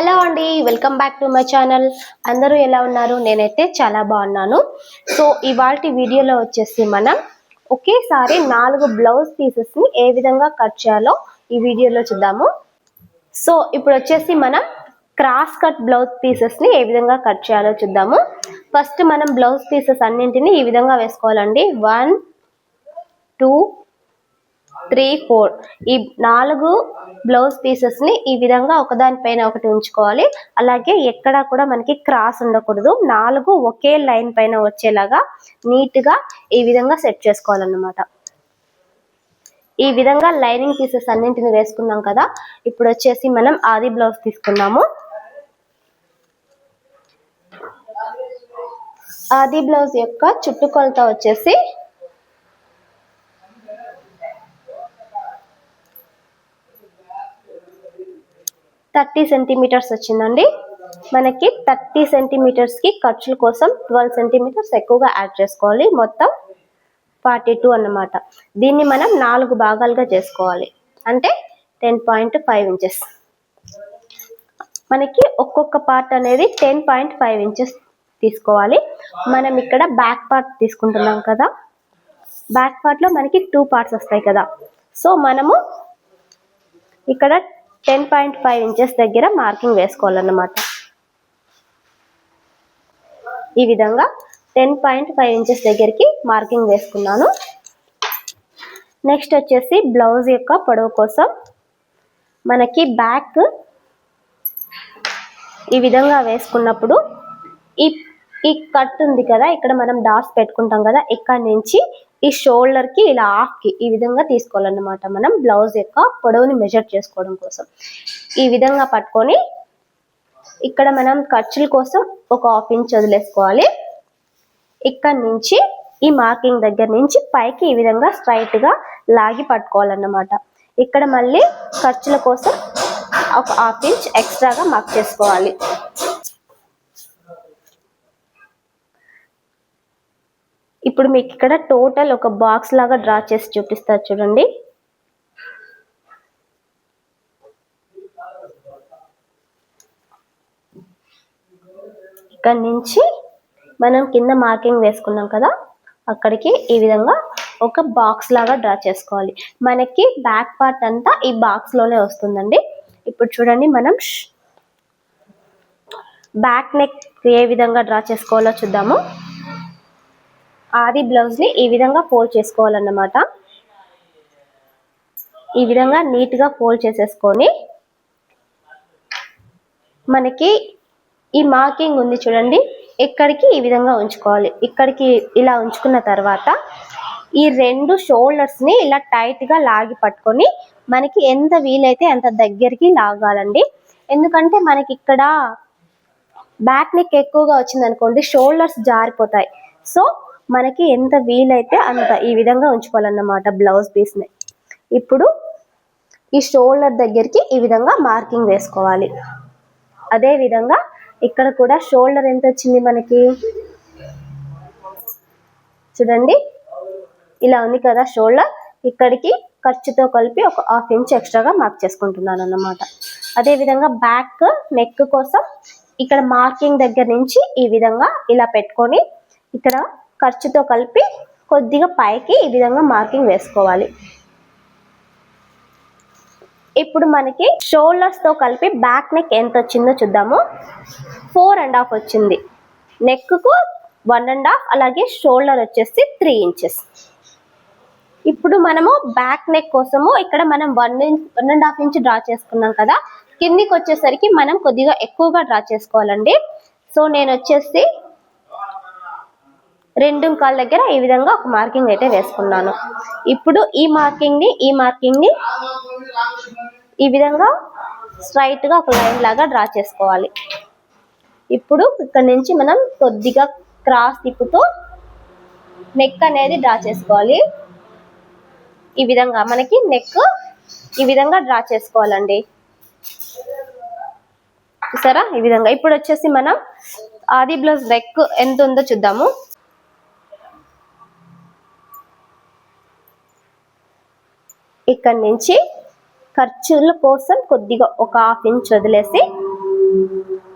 Hello అండి welcome back to my channel. అందరూ ఎలా ఉన్నారు? నేనైతే చాలా బాగున్నాను. సో ఇవాళ వీడియోలో వచ్చేసి మనం ఒకేసారి నాలుగు బ్లౌజ్ పీసెస్ని ఏ విధంగా కట్ చేయాలో ఈ వీడియోలో చూద్దాము. సో ఇప్పుడు వచ్చేసి మనం క్రాస్ కట్ బ్లౌజ్ పీసెస్ని ఏ విధంగా కట్ చేయాలో చూద్దాము. ఫస్ట్ మనం బ్లౌజ్ పీసెస్ అన్నింటినీ ఈ విధంగా వేసుకోవాలండి. One two three four. ఈ నాలుగు బ్లౌజ్ పీసెస్ని ఈ విధంగా ఒకదానిపైన ఒకటి ఉంచుకోవాలి. అలాగే ఎక్కడా కూడా మనకి క్రాస్ ఉండకూడదు. నాలుగు ఒకే లైన్ పైన వచ్చేలాగా నీట్గా ఈ విధంగా సెట్ చేసుకోవాలన్నమాట. ఈ విధంగా లైనింగ్ పీసెస్ అన్నింటిని వేసుకున్నాం కదా ఇప్పుడు వచ్చేసి మనం ఆది బ్లౌజ్ తీసుకున్నాము ఆది బ్లౌజ్ యొక్క చుట్టుకొలత వచ్చేసి థర్టీ సెంటీమీటర్స్ వచ్చిందండి. మనకి థర్టీ సెంటీమీటర్స్కి ఖర్చుల కోసం ట్వెల్వ్ సెంటీమీటర్స్ ఎక్కువగా యాడ్ చేసుకోవాలి. మొత్తం ఫార్టీ టూ అన్నమాట. దీన్ని మనం నాలుగు భాగాలుగా చేసుకోవాలి. అంటే టెన్ పాయింట్ ఫైవ్ ఇంచెస్. మనకి ఒక్కొక్క పార్ట్ అనేది టెన్ పాయింట్ ఫైవ్ ఇంచెస్ తీసుకోవాలి. మనం ఇక్కడ బ్యాక్ పార్ట్ తీసుకుంటున్నాం కదా. బ్యాక్ పార్ట్లో మనకి టూ పార్ట్స్ వస్తాయి కదా. సో మనము ఇక్కడ టెన్ పాయింట్ ఫైవ్ ఇంచెస్ దగ్గర మార్కింగ్ వేసుకోవాలన్నమాట. ఈ విధంగా టెన్ పాయింట్ ఫైవ్ ఇంచెస్ దగ్గరికి మార్కింగ్ వేసుకున్నాను. నెక్స్ట్ వచ్చేసి బ్లౌజ్ యొక్క పొడవు కోసం మనకి బ్యాక్ ఈ విధంగా వేసుకున్నప్పుడు ఈ ఈ కట్ ఉంది కదా ఇక్కడ మనం డాట్స్ పెట్టుకుంటాం కదా ఇక్కడ నుంచి ఈ షోల్డర్కి ఇలా హాఫ్కి ఈ విధంగా తీసుకోవాలన్నమాట మనం. బ్లౌజ్ యొక్క పొడవుని మెజర్ చేసుకోవడం కోసం. ఈ విధంగా పట్టుకొని ఇక్కడ మనం ఖర్చుల కోసం ఒక హాఫ్ ఇంచ్ వదిలేసుకోవాలి. ఇక్కడ నుంచి ఈ మార్కింగ్ దగ్గర నుంచి పైకి ఈ విధంగా స్ట్రైట్గా లాగి పట్టుకోవాలన్నమాట. ఇక్కడ మళ్ళీ ఖర్చుల కోసం ఒక హాఫ్ ఇంచ్ ఎక్స్ట్రాగా మార్క్ చేసుకోవాలి. ఇప్పుడు మీకు ఇక్కడ టోటల్ ఒక బాక్స్ లాగా డ్రా చేసి చూపిస్తారు చూడండి. ఇక్కడ నుంచి మనం కింద మార్కింగ్ వేసుకున్నాం కదా అక్కడికి ఈ విధంగా ఒక బాక్స్ లాగా డ్రా చేసుకోవాలి. మనకి బ్యాక్ పార్ట్ అంతా ఈ బాక్స్లోనే వస్తుందండి. ఇప్పుడు చూడండి మనం బ్యాక్ నెక్ ఏ విధంగా డ్రా చేసుకోవాలో చూద్దాము. ఆది బ్లౌజ్ని ఈ విధంగా ఫోల్డ్ చేసుకోవాలన్నమాట. ఈ విధంగా నీట్గా ఫోల్డ్ చేసేసుకొని మనకి ఈ మార్కింగ్ ఉంది చూడండి. ఇక్కడికి ఈ విధంగా ఉంచుకోవాలి. ఇక్కడికి ఇలా ఉంచుకున్న తర్వాత ఈ రెండు షోల్డర్స్ని ఇలా టైట్గా లాగి పట్టుకొని మనకి ఎంత వీలైతే అంత దగ్గరికి లాగాలండి. ఎందుకంటే మనకి ఇక్కడ బ్యాక్ నెక్ ఎక్కువగా వచ్చింది అనుకోండి షోల్డర్స్ జారిపోతాయి. సో మనకి ఎంత వీలైతే అంత ఈ విధంగా ఉంచుకోవాలన్నమాట బ్లౌజ్ పీస్ని ఇప్పుడు ఈ షోల్డర్ దగ్గరికి ఈ విధంగా మార్కింగ్ వేసుకోవాలి. అదే విధంగా ఇక్కడ కూడా షోల్డర్ ఎంత వచ్చింది మనకి? చూడండి. ఇలా ఉంది కదా షోల్డర్ ఇక్కడికి ఖర్చుతో కలిపి ఒక హాఫ్ ఇంచ్ ఎక్స్ట్రాగా మార్క్ చేసుకుంటున్నాను అన్నమాట. అదేవిధంగా బ్యాక్ నెక్ కోసం ఇక్కడ మార్కింగ్ దగ్గర నుంచి ఈ విధంగా ఇలా పెట్టుకొని ఇక్కడ ఖర్చుతో కలిపి కొద్దిగా పైకి ఈ విధంగా మార్కింగ్ వేసుకోవాలి. ఇప్పుడు మనకి షోల్డర్స్తో కలిపి బ్యాక్ నెక్ ఎంత వచ్చిందో చూద్దాము. ఫోర్ అండ్ హాఫ్ వచ్చింది. నెక్కు వన్ అండ్ హాఫ్ అలాగే షోల్డర్ వచ్చేసి త్రీ ఇంచెస్. ఇప్పుడు మనము బ్యాక్ నెక్ కోసము ఇక్కడ మనం one inch one and half inch draw చేసుకున్నాం కదా. కిందికి వచ్చేసరికి మనం కొద్దిగా ఎక్కువగా డ్రా చేసుకోవాలండి. సో నేను వచ్చేసి రెండు కాళ్ళ దగ్గర ఈ విధంగా ఒక మార్కింగ్ అయితే వేసుకున్నాను. ఇప్పుడు ఈ మార్కింగ్ని ఈ మార్కింగ్ని ఈ విధంగా స్ట్రైట్గా ఒక లైన్ లాగా డ్రా చేసుకోవాలి. ఇప్పుడు ఇక్కడ నుంచి మనం కొద్దిగా క్రాస్ తిప్పుతూ నెక్ అనేది డ్రా చేసుకోవాలి. ఈ విధంగా మనకి నెక్ ఈ విధంగా డ్రా చేసుకోవాలండి. చూసారా? ఈ విధంగా. ఇప్పుడు వచ్చేసి మనం ఆది బ్లౌజ్ నెక్ ఎంత ఉందో చూద్దాము. ఇక్కడ నుంచి ఖర్చుల కోసం కొద్దిగా ఒక హాఫ్ ఇంచ్ వదిలేసి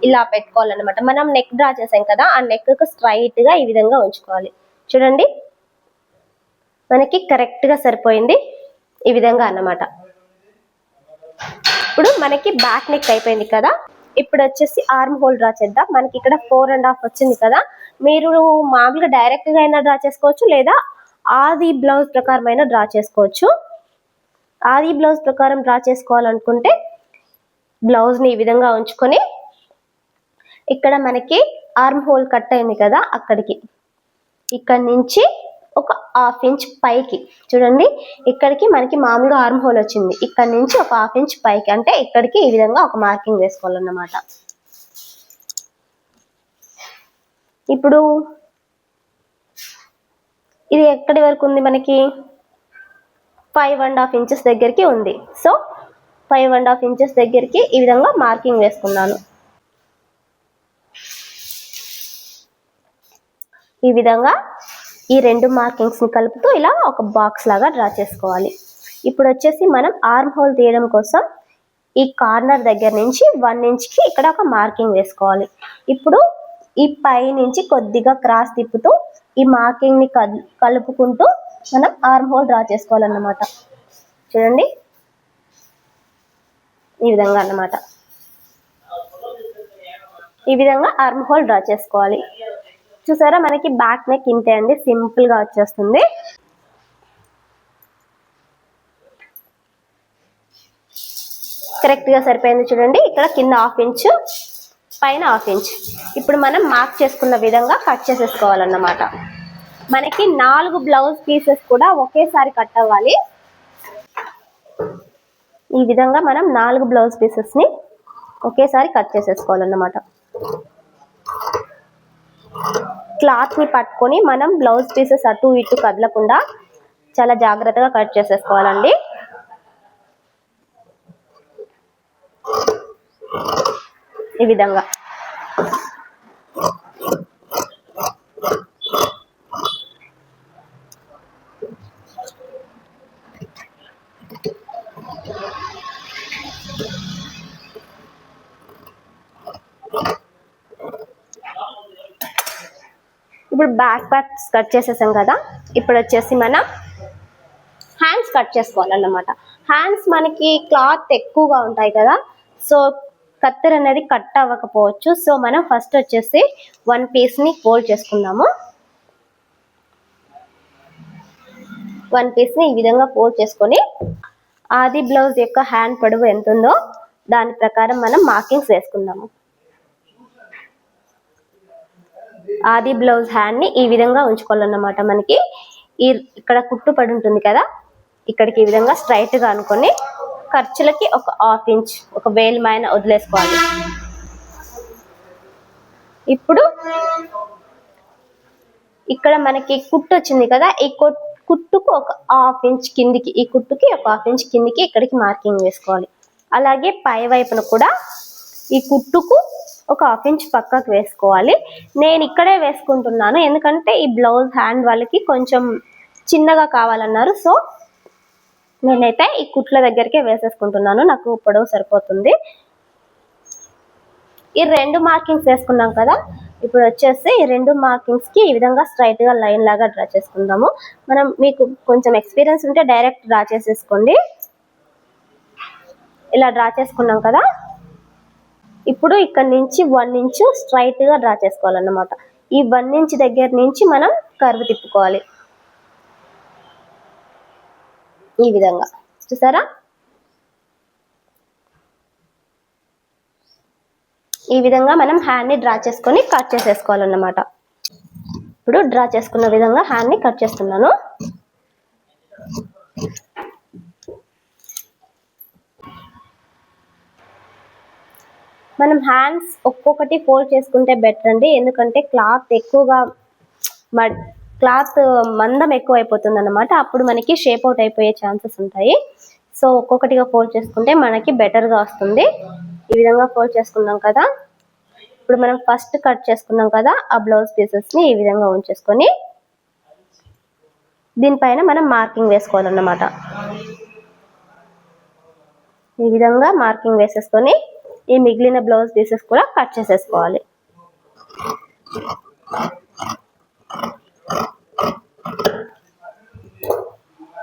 ఇలా పెట్టుకోవాలన్నమాట. మనం నెక్ డ్రా చేసాం కదా ఆ నెక్కు స్ట్రైట్గా ఈ విధంగా ఉంచుకోవాలి. చూడండి. మనకి కరెక్ట్గా సరిపోయింది ఈ విధంగా అన్నమాట. ఇప్పుడు మనకి బ్యాక్ నెక్ అయిపోయింది కదా. ఇప్పుడు వచ్చేసి ఆర్మ్ హోల్ డ్రా చేద్దాం. మనకి ఇక్కడ ఫోర్ అండ్ హాఫ్ వచ్చింది కదా. మీరు మామూలుగా డైరెక్ట్గా అయినా డ్రా చేసుకోవచ్చు లేదా ఆది బ్లౌజ్ ప్రకారమైనా డ్రా చేసుకోవచ్చు. ఆది బ్లౌజ్ ప్రకారం డ్రా చేసుకోవాలనుకుంటే బ్లౌజ్ని ఈ విధంగా ఉంచుకొని ఇక్కడ మనకి ఆర్మ్ హోల్ కట్ అయింది కదా అక్కడికి. ఇక్కడ నుంచి ఒక హాఫ్ ఇంచ్ పైకి. చూడండి ఇక్కడికి మనకి మామూలుగా ఆర్మ్ హోల్ వచ్చింది. ఇక్కడ నుంచి ఒక హాఫ్ ఇంచ్ పైకి. అంటే ఇక్కడికి ఈ విధంగా ఒక మార్కింగ్ వేసుకోవాలన్నమాట. ఇప్పుడు ఇది ఎక్కడి వరకు ఉంది మనకి? ఫైవ్ అండ్ హాఫ్ ఇంచెస్ దగ్గరికి ఉంది. So five and half inches దగ్గరికి ఈ విధంగా మార్కింగ్ వేసుకున్నాను. ఈ విధంగా ఈ రెండు మార్కింగ్స్ని కలుపుతూ ఇలా ఒక బాక్స్ లాగా డ్రా చేసుకోవాలి. ఇప్పుడు వచ్చేసి మనం ఆర్మ్ హోల్ తీయడం కోసం ఈ కార్నర్ దగ్గర నుంచి వన్ ఇంచ్కి ఇక్కడ ఒక మార్కింగ్ వేసుకోవాలి. ఇప్పుడు ఈ పై నుంచి కొద్దిగా క్రాస్ తిప్పుతూ ఈ మార్కింగ్ని కలుపుకుంటూ మనం ఆర్మ్ హోల్ డ్రా చేసుకోవాలన్నమాట. చూడండి. ఈ విధంగా అన్నమాట. ఈ విధంగా ఆర్మ్ హోల్ డ్రా చేసుకోవాలి. చూసారా? మనకి బ్యాక్ నెక్ ఇంతే అండి. సింపుల్గా వచ్చేస్తుంది. కరెక్ట్గా సరిపోయింది చూడండి. ఇక్కడ కింద హాఫ్ ఇంచ్ పైన హాఫ్ ఇంచ్ ఇప్పుడు మనం మార్క్ చేసుకున్న విధంగా కట్ చేసేసుకోవాలన్నమాట. మనకి నాలుగు బ్లౌజ్ పీసెస్ కూడా ఒకేసారి కట్ అవ్వాలి ఈ విధంగా మనం నాలుగు బ్లౌజ్ పీసెస్ని ఒకేసారి కట్ చేసేసుకోవాలన్నమాట. క్లాత్ని పట్టుకొని మనం బ్లౌజ్ పీసెస్ అటు ఇటు కదలకుండా చాలా జాగ్రత్తగా కట్ చేసేసుకోవాలండి. ఈ విధంగా ఇప్పుడు బ్యాక్ పార్ట్స్ కట్ చేసేసాం కదా. ఇప్పుడు వచ్చేసి మన హ్యాండ్స్ కట్ చేసుకోవాలన్నమాట. హ్యాండ్స్ మనకి క్లాత్ ఎక్కువగా ఉంటాయి కదా. సో కత్తెర అనేది కట్ అవ్వకపోవచ్చు. సో మనం ఫస్ట్ వచ్చేసి వన్ పీస్ని ఫోల్డ్ చేసుకుందాము. వన్ పీస్ని ఈ విధంగా ఫోల్డ్ చేసుకొని ఆది బ్లౌజ్ యొక్క హ్యాండ్ పొడవు ఎంత ఉందో దాని ప్రకారం మనం మార్కింగ్స్ వేసుకుందాము. ఆది బ్లౌజ్ హ్యాండ్ని ఈ విధంగా ఉంచుకోవాలన్నమాట మనకి. ఈ ఇక్కడ కుట్టు పడి ఉంటుంది కదా ఇక్కడికి ఈ విధంగా స్ట్రైట్గా అనుకొని ఖర్చులకి ఒక హాఫ్ ఇంచ్ ఒక వేలు మైన వదిలేసుకోవాలి. ఇప్పుడు ఇక్కడ మనకి కుట్టు వచ్చింది కదా ఈ కుట్టుకు ఒక హాఫ్ ఇంచ్ కిందికి ఈ కుట్టుకి ఒక హాఫ్ ఇంచ్ కిందికి ఇక్కడికి మార్కింగ్ వేసుకోవాలి. అలాగే పై వైపున కూడా ఈ కుట్టుకు ఒక హాఫ్ ఇంచ్ పక్కకు వేసుకోవాలి. నేను ఇక్కడే వేసుకుంటున్నాను. ఎందుకంటే ఈ బ్లౌజ్ హ్యాండ్ వాళ్ళకి కొంచెం చిన్నగా కావాలన్నారు. సో నేనైతే ఈ కుట్ల దగ్గరికే వేసేసుకుంటున్నాను. నాకు పొడవు సరిపోతుంది. ఈ రెండు మార్కింగ్స్ వేసుకున్నాం కదా. ఇప్పుడు వచ్చేసి ఈ రెండు మార్కింగ్స్కి ఈ విధంగా స్ట్రైట్గా లైన్ లాగా డ్రా చేసుకుందాము. మనం మీకు కొంచెం ఎక్స్పీరియన్స్ ఉంటే డైరెక్ట్ డ్రా చేసేసుకోండి. ఇలా డ్రా చేసుకున్నాం కదా. ఇప్పుడు ఇక్కడ నుంచి వన్ ఇంచ్ స్ట్రైట్గా డ్రా చేసుకోవాలన్నమాట. ఈ వన్ ఇంచ్ దగ్గర నుంచి మనం కరువు తిప్పుకోవాలి. ఈ విధంగా. చూసారా? ఈ విధంగా మనం హ్యాండ్ని డ్రా చేసుకొని కట్ చేసేసుకోవాలన్నమాట. ఇప్పుడు డ్రా చేసుకున్న విధంగా హ్యాండ్ని కట్ చేస్తున్నాను. మనం హ్యాండ్స్ ఒక్కొక్కటి ఫోల్డ్ చేసుకుంటే బెటర్ అండి. ఎందుకంటే క్లాత్ ఎక్కువగా క్లాత్ మందం ఎక్కువ అయిపోతుంది అనమాట అప్పుడు మనకి షేప్ అవుట్ అయిపోయే ఛాన్సెస్ ఉంటాయి. సో ఒక్కొక్కటిగా ఫోల్డ్ చేసుకుంటే మనకి బెటర్గా వస్తుంది. ఈ విధంగా ఫోల్డ్ చేసుకున్నాం కదా. ఇప్పుడు మనం ఫస్ట్ కట్ చేసుకున్నాం కదా ఆ బ్లౌజ్ పీసెస్ని ఈ విధంగా ఉంచేసుకొని దీనిపైన మనం మార్కింగ్ వేసుకోవాలన్నమాట. ఈ విధంగా మార్కింగ్ వేసేసుకొని ఈ మిగిలిన బ్లౌజ్ పీసెస్ కూడా కట్ చేసేసుకోవాలి.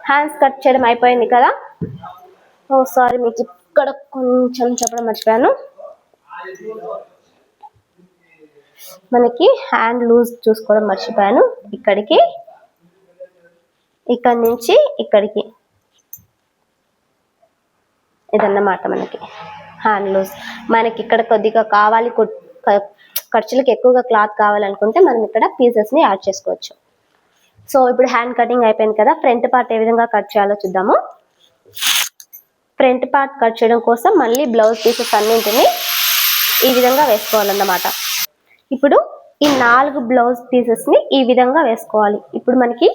హ్యాండ్స్ కట్ చేయడం అయిపోయింది కదా? Oh, ఓ సారీ మీకు ఇక్కడ కొంచెం చెప్పడం మర్చిపోయాను. మనకి హ్యాండ్ లూజ్ చూసుకోవడం మర్చిపోయాను. ఇక్కడికి ఇక్కడ నుంచి ఇక్కడికి. ఇదన్నమాట మనకి. హ్యాండ్ లూజ్ మనకి ఇక్కడ కొద్దిగా కావాలి ఖర్చులకు ఎక్కువగా క్లాత్ కావాలనుకుంటే మనం ఇక్కడ పీసెస్ని యాడ్ చేసుకోవచ్చు. సో ఇప్పుడు హ్యాండ్ కటింగ్ అయిపోయింది కదా ఫ్రంట్ పార్ట్ ఏ విధంగా కట్ చేయాలో చూద్దాము. ఫ్రంట్ పార్ట్ కట్ చేయడం కోసం మళ్ళీ బ్లౌజ్ పీసెస్ అన్నింటిని ఈ విధంగా వేసుకోవాలన్నమాట. ఇప్పుడు ఈ నాలుగు బ్లౌజ్ పీసెస్ని ఈ విధంగా వేసుకోవాలి. ఇప్పుడు మనకి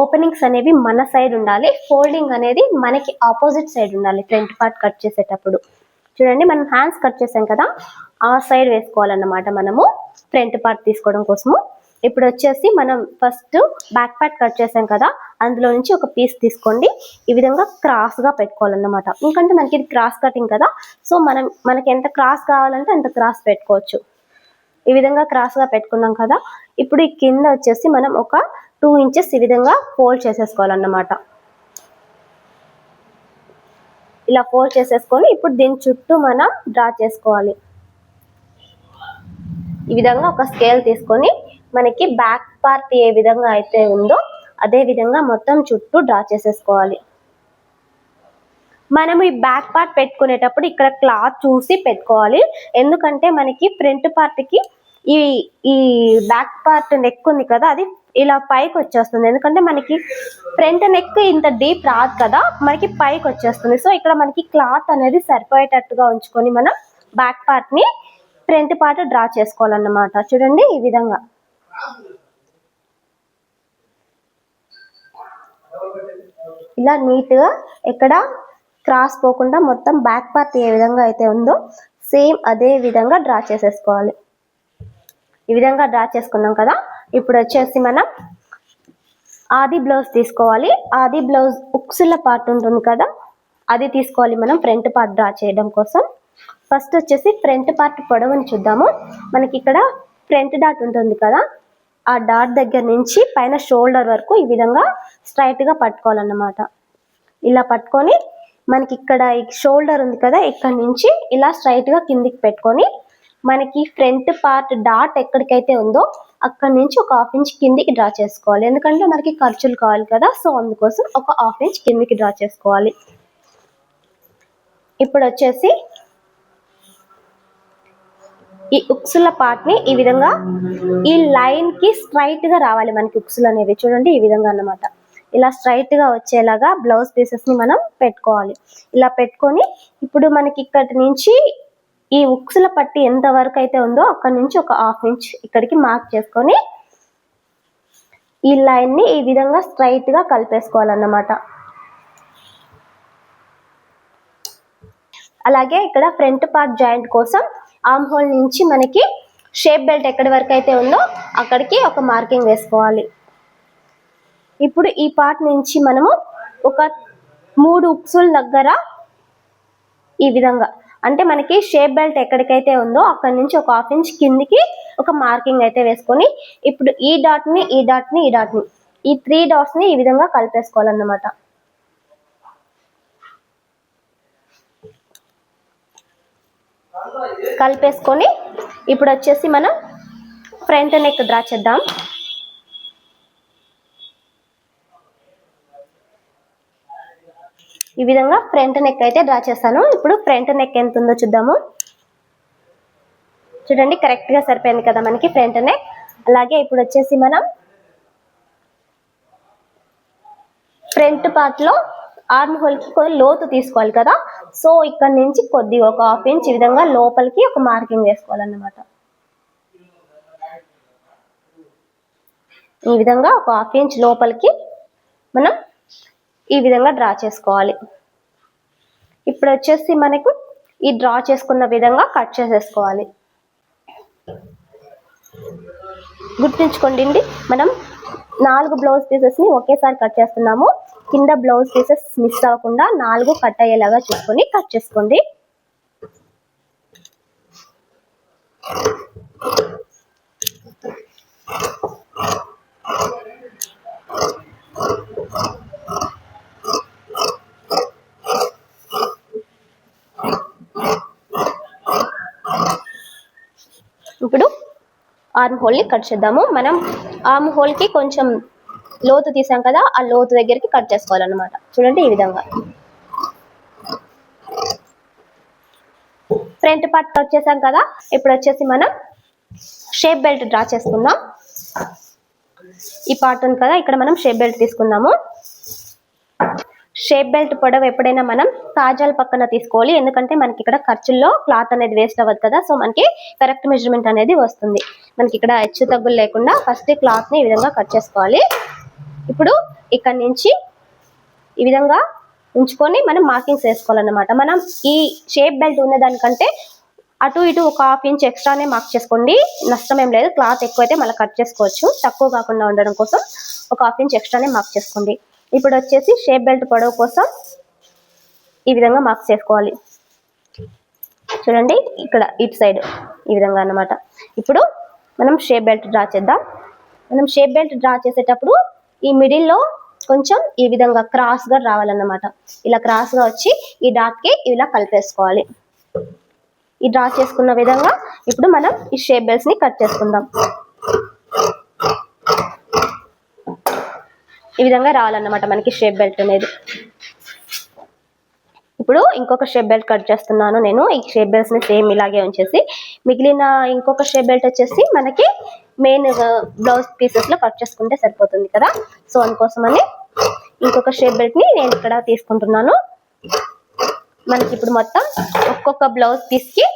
ఓపెనింగ్స్ అనేవి మన సైడ్ ఉండాలి ఫోల్డింగ్ అనేది మనకి ఆపోజిట్ సైడ్ ఉండాలి ఫ్రంట్ పార్ట్ కట్ చేసేటప్పుడు. చూడండి మనం హ్యాండ్స్ కట్ చేసాం కదా ఆ సైడ్ వేసుకోవాలన్నమాట మనము. ఫ్రంట్ పార్ట్ తీసుకోవడం కోసము. ఇప్పుడు వచ్చేసి మనం ఫస్ట్ బ్యాక్ పార్ట్ కట్ చేసాం కదా అందులో నుంచి ఒక పీస్ తీసుకోండి. ఈ విధంగా క్రాస్గా పెట్టుకోవాలన్నమాట. ఎందుకంటే మనకి ఇది క్రాస్ కటింగ్ కదా సో మనం మనకి ఎంత క్రాస్ కావాలంటే అంత క్రాస్ పెట్టుకోవచ్చు. ఈ విధంగా క్రాస్గా పెట్టుకున్నాం కదా ఇప్పుడు ఈ కింద వచ్చేసి మనం ఒక టూ ఇంచెస్ ఈ విధంగా ఫోల్డ్ చేసేసుకోవాలన్నమాట. ఇలా ఫోల్డ్ చేసేసుకొని ఇప్పుడు దీని చుట్టూ మనం డ్రా చేసుకోవాలి. ఈ విధంగా ఒక స్కేల్ తీసుకొని మనకి బ్యాక్ పార్ట్ ఏ విధంగా అయితే ఉందో అదే విధంగా మొత్తం చుట్టూ డ్రా చేసేసుకోవాలి. మనం ఈ బ్యాక్ పార్ట్ పెట్టుకునేటప్పుడు ఇక్కడ క్లాత్ చూసి పెట్టుకోవాలి. ఎందుకంటే మనకి ఫ్రంట్ పార్ట్కి ఈ ఈ బ్యాక్ పార్ట్ నెక్ ఉంది కదా అది ఇలా పైకి వచ్చేస్తుంది. ఎందుకంటే మనకి ఫ్రంట్ నెక్ ఇంత డీప్ రాదు కదా మనకి పైకి వచ్చేస్తుంది. సో ఇక్కడ మనకి క్లాత్ అనేది సరిపోయేటట్టుగా ఉంచుకొని మనం బ్యాక్ పార్ట్ని ఫ్రంట్ పార్ట్ డ్రా చేసుకోవాలన్నమాట. చూడండి ఈ విధంగా. ఇలా నీట్గా ఎక్కడ క్రాస్ పోకుండా మొత్తం బ్యాక్ పార్ట్ ఏ విధంగా అయితే ఉందో సేమ్ అదే విధంగా డ్రా చేసేసుకోవాలి. ఈ విధంగా డ్రా చేసుకున్నాం కదా. ఇప్పుడు వచ్చేసి మనం ఆది బ్లౌజ్ తీసుకోవాలి. ఆది బ్లౌజ్ ఉక్సుల పార్ట్ ఉంటుంది కదా. అది తీసుకోవాలి మనం ఫ్రంట్ పార్ట్ డ్రా చేయడం కోసం. ఫస్ట్ వచ్చేసి ఫ్రంట్ పార్ట్ పొడవుని చూద్దాము. మనకి ఇక్కడ ఫ్రంట్ డాట్ ఉంటుంది కదా. ఆ డాట్ దగ్గర నుంచి పైన షోల్డర్ వరకు ఈ విధంగా స్ట్రైట్గా పట్టుకోవాలన్నమాట. ఇలా పట్టుకొని మనకి ఇక్కడ షోల్డర్ ఉంది కదా ఇక్కడ నుంచి ఇలా స్ట్రైట్గా కిందికి పెట్టుకొని మనకి ఫ్రంట్ పార్ట్ డాట్ ఎక్కడికైతే ఉందో అక్కడ నుంచి ఒక హాఫ్ ఇంచ్ కిందికి డ్రా చేసుకోవాలి. ఎందుకంటే మనకి ఖర్చులు కావాలి కదా సో అందుకోసం ఒక హాఫ్ ఇంచ్ కిందికి డ్రా చేసుకోవాలి. ఇప్పుడు వచ్చేసి ఈ ఉక్సుల పార్ట్ని ఈ విధంగా ఈ లైన్కి రావాలి మనకి ఉక్సులు అనేవి. చూడండి ఈ విధంగా అన్నమాట. ఇలా స్ట్రైట్గా వచ్చేలాగా బ్లౌజ్ పీసెస్ని మనం పెట్టుకోవాలి. ఇలా పెట్టుకొని ఇప్పుడు మనకి ఇక్కడి నుంచి ఈ ఉక్సుల పట్టి ఎంత వరకు అయితే ఉందో అక్కడ నుంచి ఒక హాఫ్ ఇంచ్ ఇక్కడికి మార్క్ చేసుకొని ఈ లైన్ని ఈ విధంగా స్ట్రైట్గా కలిపేసుకోవాలన్నమాట. అలాగే ఇక్కడ ఫ్రంట్ పార్ట్ జాయింట్ కోసం ఆమ్ హోల్ నుంచి మనకి షేప్ బెల్ట్ ఎక్కడి వరకు అయితే ఉందో అక్కడికి ఒక మార్కింగ్ వేసుకోవాలి. ఇప్పుడు ఈ పార్ట్ నుంచి మనము ఒక మూడు ఉక్సుల దగ్గర ఈ విధంగా అంటే మనకి షేప్ బెల్ట్ ఎక్కడికైతే ఉందో అక్కడ నుంచి ఒక హాఫ్ ఇంచ్ కిందికి ఒక మార్కింగ్ అయితే వేసుకొని ఇప్పుడు ఈ డాట్ని ఈ డాట్ని ఈ డాట్ని ఈ త్రీ డాట్స్ని ఈ విధంగా కలిపేసుకోవాలన్నమాట. కలిపేసుకొని ఇప్పుడు వచ్చేసి మనం ఫ్రంట్ నెక్ డ్రా చేద్దాం. ఈ విధంగా ఫ్రంట్ నెక్ అయితే డ్రా చేస్తాను. ఇప్పుడు ఫ్రంట్ నెక్ ఎంత ఉందో చూద్దాము. చూడండి కరెక్ట్గా సరిపోయింది కదా మనకి ఫ్రంట్ నెక్. అలాగే ఇప్పుడు వచ్చేసి మనం ఫ్రంట్ పార్ట్లో ఆర్మ్ హోల్కి కొన్ని లోతు తీసుకోవాలి కదా. సో ఇక్కడ నుంచి కొద్దిగా ఒక హాఫ్ ఇంచ్ ఈ విధంగా లోపలికి ఒక మార్కింగ్ వేసుకోవాలన్నమాట. ఈ విధంగా ఒక హాఫ్ ఇంచ్ లోపలికి మనం ఈ విధంగా డ్రా చేసుకోవాలి. ఇప్పుడు వచ్చేసి మనకు ఈ డ్రా చేసుకున్న విధంగా కట్ చేసేసుకోవాలి. గుర్తుంచుకోండి మనం నాలుగు బ్లౌజ్ పీసెస్ని ఒకేసారి కట్ చేస్తున్నాము. కింద బ్లౌజ్ పీసెస్ మిస్ అవ్వకుండా నాలుగు కట్ అయ్యేలాగా చూసుకొని కట్ చేసుకోండి ఇప్పుడు ఆర్మ్ హోల్ని కట్ చేద్దాము. మనం ఆర్మ్ హోల్కి కొంచెం లోతు తీసాం కదా ఆ లోతు దగ్గరికి కట్ చేసుకోవాలన్నమాట. చూడండి ఈ విధంగా. ఫ్రంట్ పార్ట్ కట్ చేసాం కదా ఇప్పుడు వచ్చేసి మనం షేప్ బెల్ట్ డ్రా చేసుకుందాం. ఈ పార్ట్ ఉంది కదా ఇక్కడ మనం షేప్ బెల్ట్ తీసుకుందాము. షేప్ బెల్ట్ పొడవు ఎప్పుడైనా మనం కాజాల పక్కన తీసుకోవాలి. ఎందుకంటే మనకి ఇక్కడ ఖర్చుల్లో క్లాత్ అనేది వేస్ట్ అవ్వదు కదా. సో మనకి కరెక్ట్ మెజర్మెంట్ అనేది వస్తుంది. మనకి ఇక్కడ హెచ్చు తగ్గులు లేకుండా ఫస్ట్ క్లాత్ని ఈ విధంగా కట్ చేసుకోవాలి. ఇప్పుడు ఇక్కడ నుంచి ఈ విధంగా ఉంచుకొని మనం మార్కింగ్స్ వేసుకోవాలన్నమాట. మనం ఈ షేప్ బెల్ట్ ఉన్నదానికంటే అటు ఇటు ఒక హాఫ్ ఇంచ్ ఎక్స్ట్రానే మార్క్ చేసుకోండి. నష్టం ఏం లేదు. క్లాత్ ఎక్కువైతే మళ్ళీ కట్ చేసుకోవచ్చు. తక్కువ కాకుండా ఉండడం కోసం ఒక హాఫ్ ఇంచ్ ఎక్స్ట్రానే మార్క్ చేసుకోండి. ఇప్పుడు వచ్చేసి షేప్ బెల్ట్ పొడవు కోసం ఈ విధంగా మార్క్ చేసుకోవాలి. చూడండి ఇక్కడ ఇటు సైడ్ ఈ విధంగా అన్నమాట. ఇప్పుడు మనం షేప్ బెల్ట్ డ్రా చేద్దాం. మనం షేప్ బెల్ట్ డ్రా చేసేటప్పుడు ఈ మిడిల్లో కొంచెం ఈ విధంగా క్రాస్గా రావాలన్నమాట. ఇలా క్రాస్గా వచ్చి ఈ డాట్కి ఇలా కలిపేసుకోవాలి. ఈ డ్రా చేసుకున్న విధంగా ఇప్పుడు మనం ఈ షేప్ బెల్ట్స్ని కట్ చేసుకుందాం. ఈ విధంగా రావాలన్నమాట మనకి షేప్ బెల్ట్ అనేది. ఇప్పుడు ఇంకొక షేప్ బెల్ట్ కట్ చేస్తున్నాను నేను. ఈ షేప్ బెల్ట్స్ని సేమ్ ఇలాగే ఉంచేసి మిగిలిన ఇంకొక షేప్ బెల్ట్ వచ్చేసి మనకి మెయిన్ బ్లౌజ్ పీసెస్లో కట్ చేసుకుంటే సరిపోతుంది కదా? సో అందుకోసమని ఇంకొక షేప్ బెల్ట్ని నేను ఇక్కడ తీసుకుంటున్నాను. మనకి ఇప్పుడు మొత్తం ఒక్కొక్క బ్లౌజ్ పీస్కి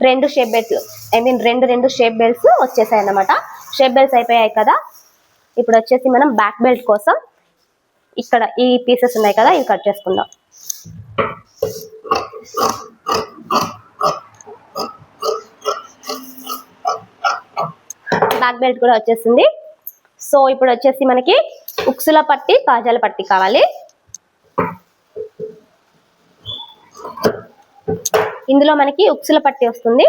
రెండు షేప్ బెల్ట్స్ ఐ మీన్ రెండు రెండు షేప్ బెల్ట్స్ వచ్చేసాయి అన్నమాట షేప్ బెల్ట్స్ అయిపోయాయి కదా? ఇప్పుడు వచ్చేసి మనం బ్యాక్ బెల్ట్ కోసం ఇక్కడ ఈ పీసెస్ ఉన్నాయి కదా ఇవి కట్ చేసుకుందాం. బ్యాక్ బెల్ట్ కూడా వచ్చేసింది. సో ఇప్పుడు వచ్చేసి మనకి ఉక్సుల పట్టి కాజాల పట్టి కావాలి. ఇందులో మనకి ఉక్సుల పట్టి వస్తుంది.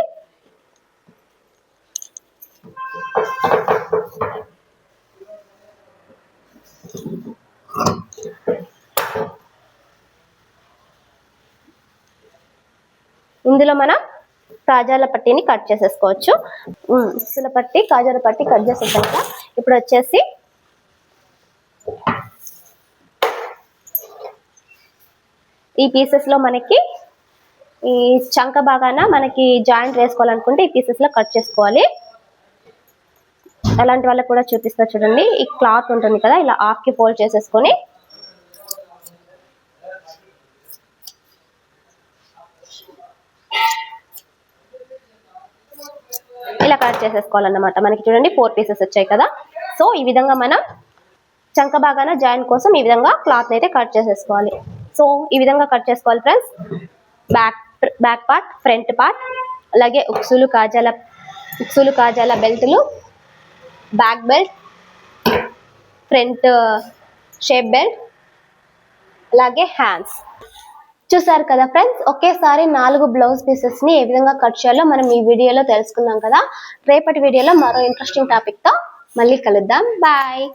ఇందులో మనం కాజాల పట్టీని కట్ చేసేసుకోవచ్చు. ఉమ్, పట్టి కాజాల పట్టి కట్ చేసేసాక ఇప్పుడు వచ్చేసి ఈ పీసెస్లో మనకి ఈ చంక బాగాన మనకి జాయింట్ వేసుకోవాలనుకుంటే ఈ పీసెస్లో కట్ చేసుకోవాలి. అలాంటి వాళ్ళకి కూడా చూపిస్తా చూడండి. ఈ క్లాత్ ఉంటుంది కదా ఇలా ఆఫ్కి ఫోల్డ్ చేసేసుకొని ఇలా కట్ చేసేసుకోవాలన్నమాట. మనకి చూడండి ఫోర్ పీసెస్ వచ్చాయి కదా. సో ఈ విధంగా మనం చంక భాగాన జాయింట్ కోసం ఈ విధంగా క్లాత్ అయితే కట్ చేసేసుకోవాలి. సో ఈ విధంగా కట్ చేసుకోవాలి friends. Back back part front part అలాగే ఉక్సులు కాజాల ఉక్సులు కాజాల బెల్ట్లు back belt front shape belt అలాగే హ్యాండ్స్. చూసారు కదా ఫ్రెండ్స్ ఒకేసారి నాలుగు బ్లౌజ్ పీసెస్ని ఏ విధంగా కట్ చేయాలో మనం ఈ వీడియోలో తెలుసుకున్నాం కదా. రేపటి వీడియోలో మరో ఇంట్రెస్టింగ్ టాపిక్తో మళ్ళీ కలుద్దాం. బాయ్